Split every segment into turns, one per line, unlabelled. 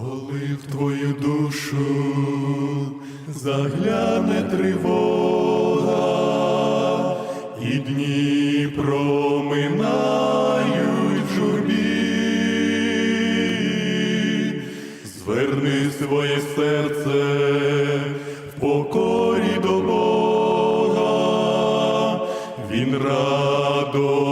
Коли в твою душу загляне тривога, і дні проминають в журбі, зверни своє серце в покорі до Бога, Він радо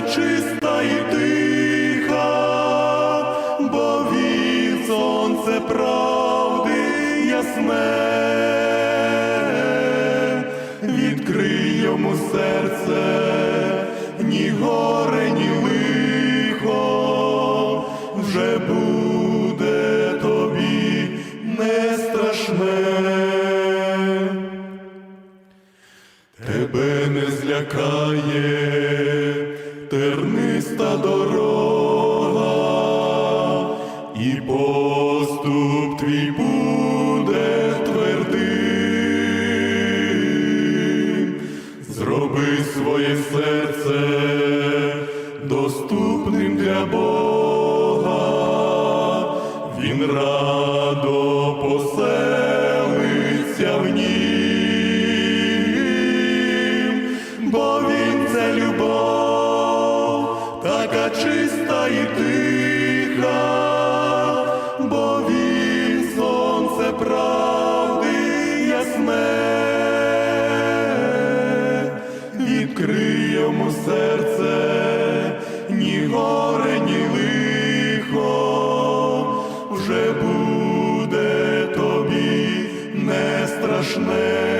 чиста і тиха, бо він сонце правди ясне, відкрий йому серце, ні горе, ні лихо, вже буде тобі не страшне. Тебе не злякає терниста дорога, і поступ твій буде твердим. Зроби своє серце доступним для Бога, Він радо поселиться і тиха, бо він сонце правди ясне, відкрий йому серце, ні горе, ні лихо, вже буде тобі не страшне,